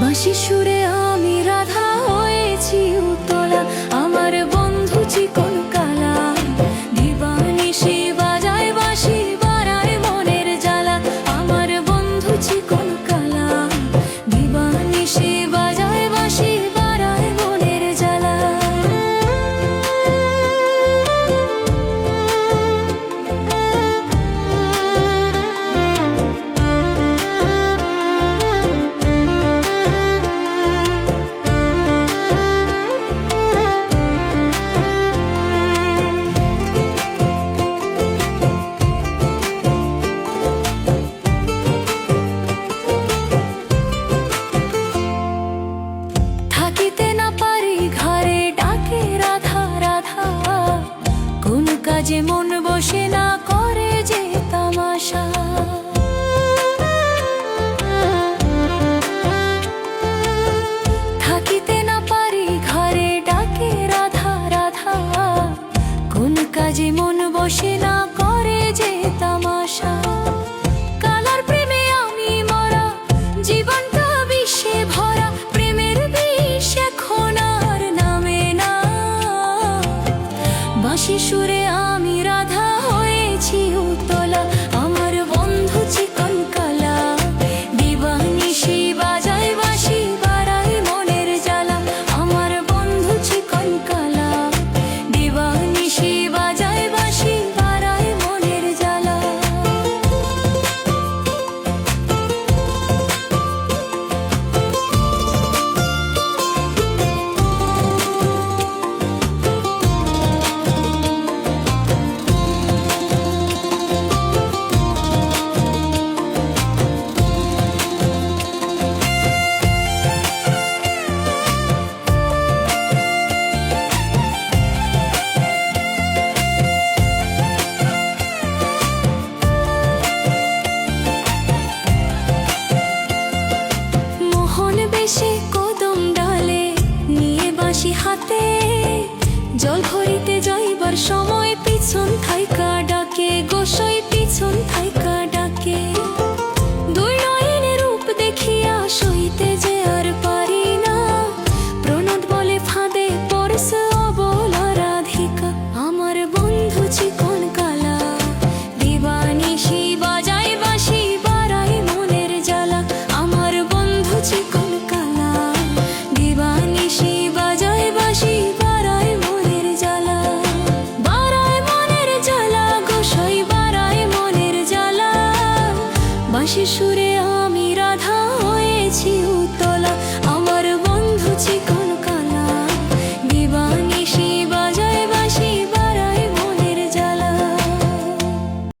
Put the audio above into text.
বাঁশি সুরে যে মন বসে না করে যে তামাশা। থাকিতে না পারি ঘরে ডাকে রাধা রাধা। কোন কাজে মন বসে না করে তামাশা। কালার প্রেমে আমি মরা ভরা। প্রেমের নামে না। হাতে। জল ভরিতে যাইবার সময় পিছন থাইকা ডাকে গোসাই পিছন থাইকা বাঁশি সুরে